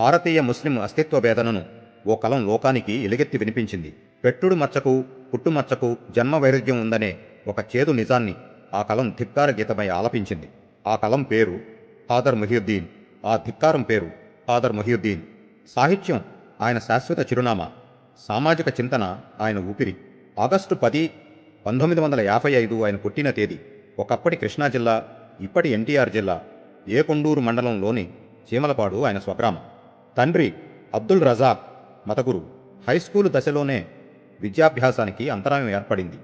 భారతీయ ముస్లిం అస్తిత్వ వేదనను ఓ కలం లోకానికి ఎలుగెత్తి వినిపించింది. పెట్టుడు మచ్చకు పుట్టుమచ్చకు జన్మ వైరుధ్యం ఉందనే ఒక చేదు నిజాన్ని ఆ కలం ధిక్కార గీతమై ఆలపించింది. ఆ కలం పేరు ఫాదర్ మొహియుద్దీన్. ఆ ధిక్కారం పేరు ఫాదర్ మొహియుద్దీన్. సాహిత్యం ఆయన శాశ్వత చిరునామా. సామాజిక చింతన ఆయన ఊపిరి. ఆగస్టు పది పంతొమ్మిది వందల యాభై ఐదు ఆయన పుట్టిన తేదీ ఒకప్పటి కృష్ణా జిల్లా ఇప్పటి ఎన్టీఆర్ జిల్లా ఏకొండూరు మండలంలోని చీమలపాడు ఆయన స్వగ్రామం. తండ్రి అబ్దుల్ రజాక్ మతగురు. హై స్కూలు దశలోనే విద్యాభ్యాసానికి అంతరాయం ఏర్పడింది.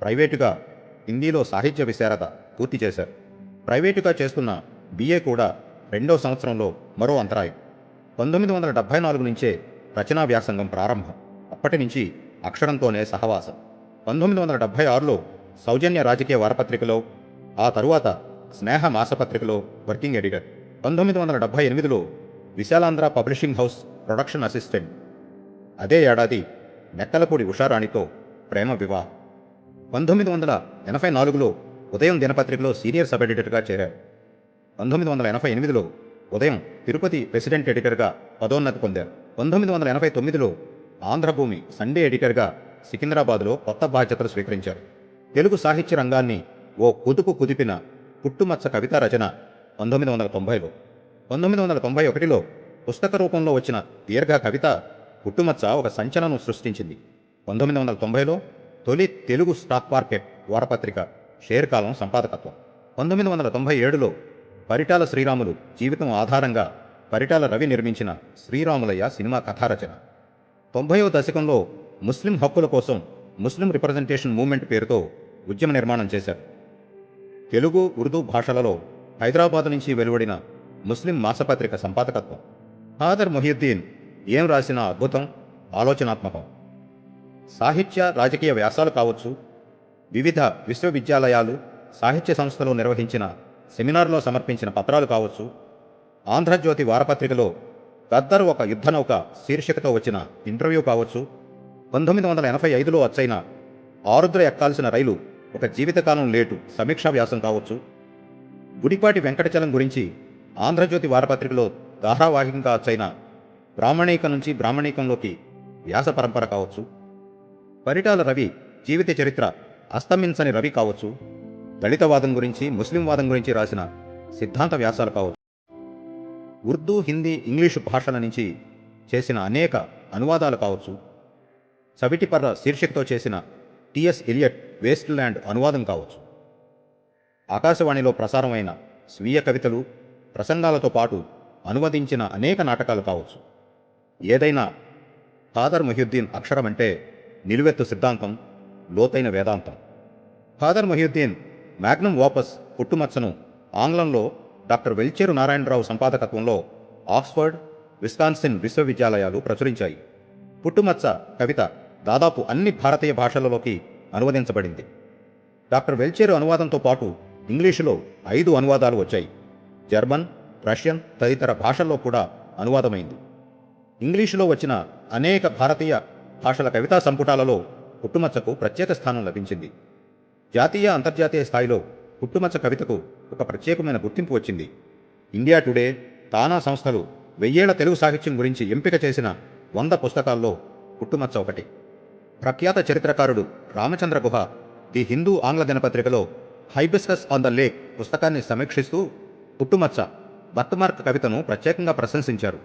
ప్రైవేటుగా హిందీలో సాహిత్య విశారద పూర్తి చేశారు. ప్రైవేటుగా చేస్తున్న బిఏ కూడా రెండో సంవత్సరంలో మరో అంతరాయం. పంతొమ్మిది వందల డెబ్భై నాలుగు నుంచే రచనా వ్యాసంగం ప్రారంభం. అప్పటి నుంచి అక్షరంతోనే సహవాసం. పంతొమ్మిది వందల డెబ్భై ఆరులో సౌజన్య రాజకీయ వారపత్రికలో ఆ తరువాత స్నేహ మాసపత్రికలో వర్కింగ్ ఎడిటర్. పంతొమ్మిది వందల డెబ్భై ఎనిమిదిలో Visalaandhra publishing house production assistant. అదే ఏడాది నెక్కలపూడి ఉషారాణితో ప్రేమ వివాహం. పంతొమ్మిది వందల ఎనభై నాలుగులో ఉదయం దినపత్రికలో సీనియర్ సబ్ ఎడిటర్గా చేరారు. పంతొమ్మిది వందల ఎనభై ఎనిమిదిలో ఉదయం తిరుపతి ప్రెసిడెంట్ ఎడిటర్గా పదోన్నతి పొందారు. పంతొమ్మిది వందల ఎనభై తొమ్మిదిలో ఆంధ్రభూమి సండే ఎడిటర్గా సికింద్రాబాద్లో కొత్త బాధ్యతలు స్వీకరించారు. తెలుగు సాహిత్య రంగాన్ని ఓ కుదుపు కుదిపిన పుట్టుమచ్చ కవిత రచన పంతొమ్మిది వందల తొంభైలో పంతొమ్మిది వందల తొంభై ఒకటిలో పుస్తక రూపంలో వచ్చిన దీర్ఘ కవిత పుట్టుమచ్చ ఒక సంచలనం సృష్టించింది. పంతొమ్మిది వందల తొంభైలో తొలి తెలుగు స్టాక్ మార్కెట్ వారపత్రిక షేర్ కాలం సంపాదకత్వం. పంతొమ్మిది వందల తొంభై ఏడులో పరిటాల శ్రీరాములు జీవితం ఆధారంగా పరిటాల రవి నిర్మించిన శ్రీరాములయ్య సినిమా కథారచన. తొంభైవ దశకంలో ముస్లిం హక్కుల కోసం ముస్లిం రిప్రజెంటేషన్ మూవ్మెంట్ పేరుతో ఉద్యమ నిర్మాణం చేశారు. తెలుగు ఉర్దూ భాషలలో హైదరాబాద్ నుంచి వెలువడిన ముస్లిం మాసపత్రిక సంపాదకత్వం. ఫాదర్ మొహియుద్దీన్ ఏం రాసిన అద్భుతం ఆలోచనాత్మకం. సాహిత్య రాజకీయ వ్యాసాలు కావచ్చు వివిధ విశ్వవిద్యాలయాలు సాహిత్య సంస్థలు నిర్వహించిన సెమినార్లో సమర్పించిన పత్రాలు కావచ్చు ఆంధ్రజ్యోతి వారపత్రికలో గద్దర్ ఒక యుద్ధనౌక శీర్షికతో వచ్చిన ఇంటర్వ్యూ కావచ్చు పంతొమ్మిది వందల ఎనభై ఐదులో వచ్చైన ఆరుద్ర ఎక్కాల్సిన రైలు ఒక జీవితకాలం లేటు సమీక్షా వ్యాసం కావచ్చు గుడిపాటి వెంకటచలం గురించి ఆంధ్రజ్యోతి వారపత్రికలో ధారావాహికంగా వచ్చైన బ్రాహ్మణీకం నుంచి బ్రాహ్మణీకంలోకి వ్యాస పరంపర కావచ్చు. పరిటాల రవి జీవిత చరిత్ర అస్తమించని రవి కావచ్చు. దళితవాదం గురించి ముస్లిం వాదం గురించి రాసిన సిద్ధాంత వ్యాసాలు కావచ్చు. ఉర్దూ హిందీ ఇంగ్లీషు భాషల నుంచి చేసిన అనేక అనువాదాలు కావచ్చు. సవిటిపర్ర శీర్షికతో చేసిన టిఎస్ ఎలియట్ వేస్ట్ ల్యాండ్ అనువాదం కావచ్చు. ఆకాశవాణిలో ప్రసారమైన స్వీయ కవితలు ప్రసంగాలతో పాటు అనువదించిన అనేక నాటకాలు కావచ్చు. ఏదైనా ఫాదర్ మొహియుద్దీన్ అక్షరం అంటే నిలువెత్తు సిద్ధాంతం లోతైన వేదాంతం. ఫాదర్ మొహియుద్దీన్ మ్యాగ్నమ్ వాపస్ పుట్టుమచ్చను ఆంగ్లంలో డాక్టర్ వెల్చేరు నారాయణరావు సంపాదకత్వంలో ఆక్స్ఫర్డ్ విస్కాన్సిన్ విశ్వవిద్యాలయాలు ప్రచురించాయి. పుట్టుమచ్చ కవిత దాదాపు అన్ని భారతీయ భాషలలోకి అనువదించబడింది. డాక్టర్ వెల్చేరు అనువాదంతో పాటు ఇంగ్లీషులో ఐదు అనువాదాలు వచ్చాయి. జర్మన్ రష్యన్ తదితర భాషల్లో కూడా అనువాదమైంది. ఇంగ్లీషులో వచ్చిన అనేక భారతీయ భాషల కవితా సంపుటాలలో పుట్టుమచ్చకు ప్రత్యేక స్థానం లభించింది. జాతీయ అంతర్జాతీయ స్థాయిలో పుట్టుమచ్చ కవితకు ఒక ప్రత్యేకమైన గుర్తింపు వచ్చింది. ఇండియా టుడే తానా సంస్థలు వెయ్యేళ్ళ తెలుగు సాహిత్యం గురించి ఎంపిక చేసిన వంద పుస్తకాల్లో పుట్టుమచ్చ ఒకటి. ప్రఖ్యాత చరిత్రకారుడు రామచంద్ర గుహ ది హిందూ ఆంగ్ల దినపత్రికలో హైబిస్కస్ ఆన్ ద లేక్ పుస్తకాన్ని సమీక్షిస్తూ పుట్టుమచ్చ బర్త్మార్క్ కవితను ప్రత్యేకంగా ప్రశంసించారు.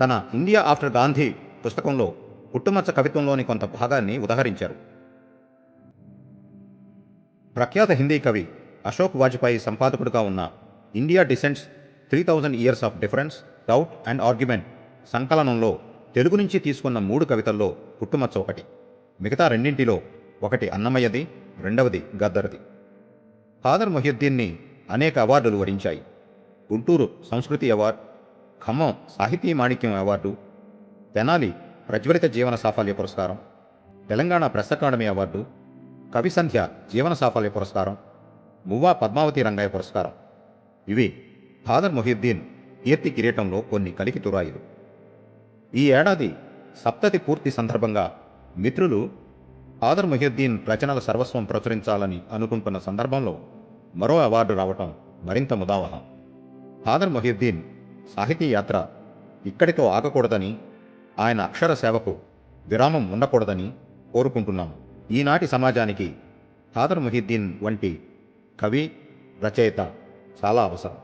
తన ఇండియా ఆఫ్టర్ గాంధీ పుస్తకంలో పుట్టుమచ్చ కవిత్వంలోని కొంత భాగాన్ని ఉదహరించారు. ప్రఖ్యాత హిందీ కవి అశోక్ వాజ్పేయి సంపాదకుడుగా ఉన్న India dissents three thousand years of difference doubt and argument సంకలనంలో Telugu నుంచి తీసుకున్న మూడు కవితల్లో పుట్టుమచ్చ ఒకటి. మిగతా రెండింటిలో ఒకటి అన్నమయ్యది రెండవది గద్దరది. ఫాదర్ మొహ్యుద్దీన్ని అనేక అవార్డులు వరించాయి. గుంటూరు సంస్కృతి అవార్డు ఖమ్మం సాహితీ మాణిక్యం అవార్డు తెనాలి ప్రజ్వలిత జీవన సాఫల్య పురస్కారం తెలంగాణ ప్రెస్ అకాడమీ అవార్డు కవి సంధ్య జీవన సాఫల్య పురస్కారం మువ్వా పద్మావతి రంగయ్య పురస్కారం. ఇవి ఫాదర్ మొహిద్దీన్ కీర్తి కిరీటంలో కొన్ని కలికి తురాయిలు. ఈ ఏడాది సప్తతి పూర్తి సందర్భంగా మిత్రులు ఫాదర్ మొహిద్దీన్ రచనల సర్వస్వం ప్రచురించాలని అనుకుంటున్న సందర్భంలో మరో అవార్డు రావటం మరింత ముదావహం. ఫాదర్ మొహిద్దీన్ సాహితీ యాత్ర ఇక్కడితో ఆగకూడదని ఆయన అక్షర సేవకు విరామం ఉండకూడదని కోరుకుంటున్నాము ఈనాటి సమాజానికి ఖాదర్ మొహిద్దీన్ వంటి కవి రచయిత చాలా అవసరం.